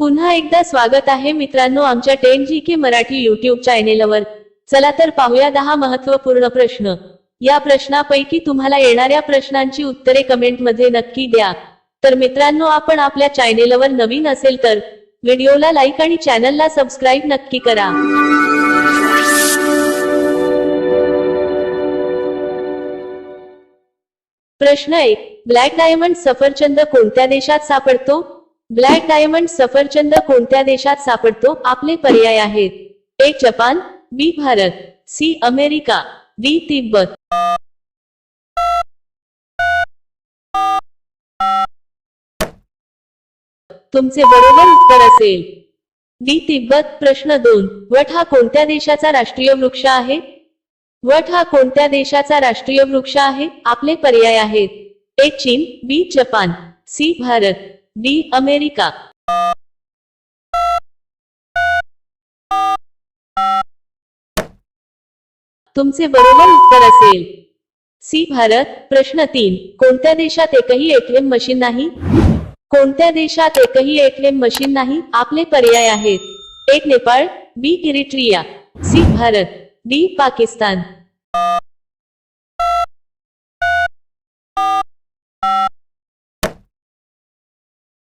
पुन्हा एकदा स्वागत आहे मित्रांनो आमच्या ten G K Marathi YouTube चॅनेलवर चला तर पाहूया दहा महत्त्वपूर्ण प्रश्न. या प्रश्नापैकी तुम्हाला येणाऱ्या प्रश्नांची उत्तरे कमेंटमध्ये नक्की द्या. तर मित्रांनो आपण आपल्या चॅनेलवर नवीन असेल तर व्हिडिओला लाईक आणि चॅनलला सबस्क्राईब नक्की करा. प्रश्न एक. ब्लॅक डायमंड सफरचंद कोणत्या देशात सापडतो? ब्लॅक डायमंड सफरचंद कोणत्या देशात सापडतो? आपले पर्याय आहेत. A Japan B Bharat C America D Tibet. तुमचे बरोबर उत्तर असेल. डी तिब्बत प्रश्न दोन. वट हा कोणत्या देशाचा राष्ट्रीय वृक्ष आहे? वट हा कोणत्या देशाचा राष्ट्रीय वृक्ष आहे? आपले पर्याय आहेत. ए चीन B Japan C Bharat. D America. तुमचे बरोबर उत्तर असेल. सी भारत प्रश्न तीन. कोणत्या देशात एकही एटीएम मशीन नाही? कोणत्या देशात एकही एटीएम मशीन नाही? आपले पर्याय आहेत. A Nepal B Eritrea. C Bharat D Pakistan.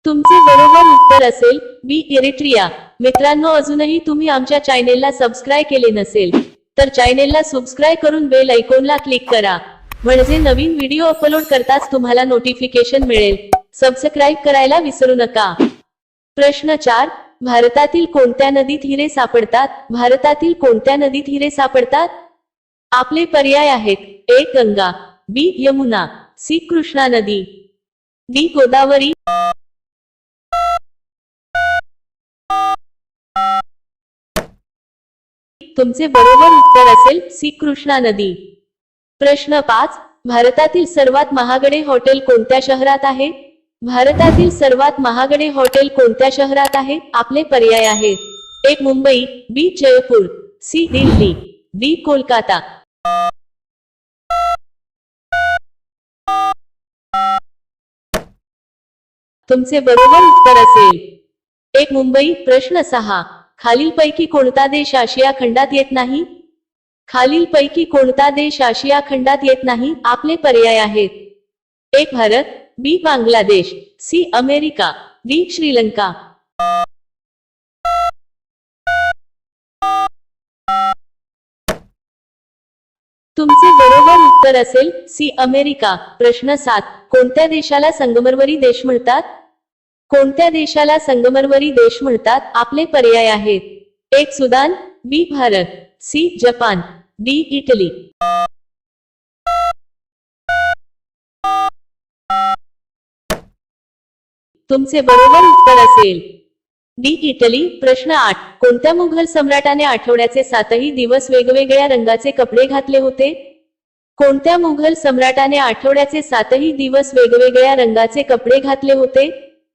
तुमचे बरोबर उत्तर असेल बी इरिट्रिया. मित्रांनो अजूनही तुम्ही आमच्या चॅनेलला सबस्क्राईब केले नसेल तर चॅनेलला सबस्क्राईब करून बेल ऐकोनला क्लिक करा. म्हणजे नवीन व्हिडिओ अपलोड करताच तुम्हाला नोटिफिकेशन मिळेल. सबस्क्राईब करायला विसरू नका. प्रश्न चार भारतातील कोणत्या नदीत हिरे सापडतात? भारतातील कोणत्या नदीत हिरे सापडतात? आपले पर्याय आहेत A Ganga B Yamuna C Krishna नदी डी गोदावरी तुमचे बरोबर उत्तर असेल सी कृष्णा नदी. प्रश्न पाच भारतातील सर्वात महागडे हॉटेल कोणत्या शहरात आहे? भारतातील सर्वात महागडे हॉटेल कोणत्या शहरात आहे? आपले पर्याय आहेत. A Mumbai B Jaipur C Delhi D Kolkata. तुमचे बरोबर उत्तर असेल. एक मुंबई प्रश्न सहा खालीलपैकी कोणता देश आशिया खंडात येत नाही? खालीलपैकी कोणता देश आशिया खंडात येत नाही? आपले पर्याय आहेत. A Bharat B Bangladesh C America D Sri Lanka. तुमचे बरोबर उत्तर असेल सी अमेरिका. प्रश्न सात. कोणत्या देशाला संगमरवरी देश म्हणतात? कोणत्या देशाला संगमरवरी देश म्हणतात? आपले पर्याय आहेत. A Sudan B Bharat C Japan D Italy. तुमचे बरोबर उत्तर असेल. डी इटली प्रश्न आठ. कोणत्या मुघल सम्राटाने आठवड्याचे सातही दिवस वेगवेगळ्या रंगाचे कपडे घातले होते? कोणत्या मुघल सम्राटाने आठवड्याचे सातही दिवस वेगवेगळ्या रंगाचे कपडे घातले होते?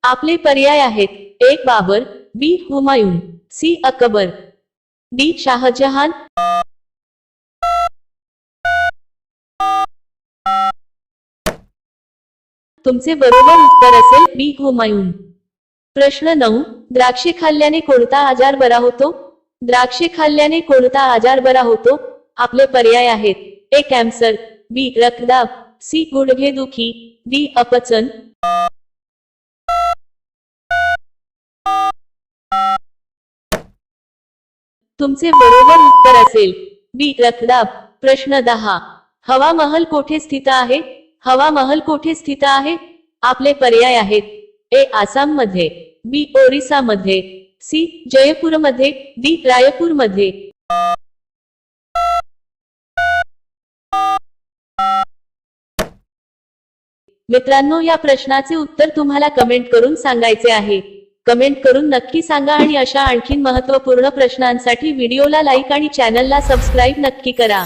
आपले पर्याय आहेत. A Babur B Humayun C Akbar D Shah Jahan. तुमचे बरोबर उत्तर असेल बी हुमायून. प्रश्न नऊ द्राक्षे खाल्ल्याने कोणता आजार बरा होतो? द्राक्षे खाल्ल्याने कोणता आजार बरा होतो? आपले पर्याय आहेत. ए कॅन्सर बी रक्तदाब सी गुडघेदुखी डी अपचन. तुमचे बरोबर उत्तर असेल. बी रथदाब प्रश्न दहा. हवा महल कोठे स्थित आहे? हवा महल कोठे स्थित आहे? आपले पर्याय आहेत. ए आसाममध्ये बी ओरिसा मध्ये सी जयपूरमध्ये डी रायपूरमध्ये मित्रांनो या प्रश्नाचे उत्तर तुम्हाला कमेंट करून सांगायचे आहे. कमेंट करून नक्की सांगा आणि अशा आणखीन महत्त्वपूर्ण प्रश्नांसाठी व्हिडिओला लाईक आणि चॅनलला सबस्क्राईब नक्की करा.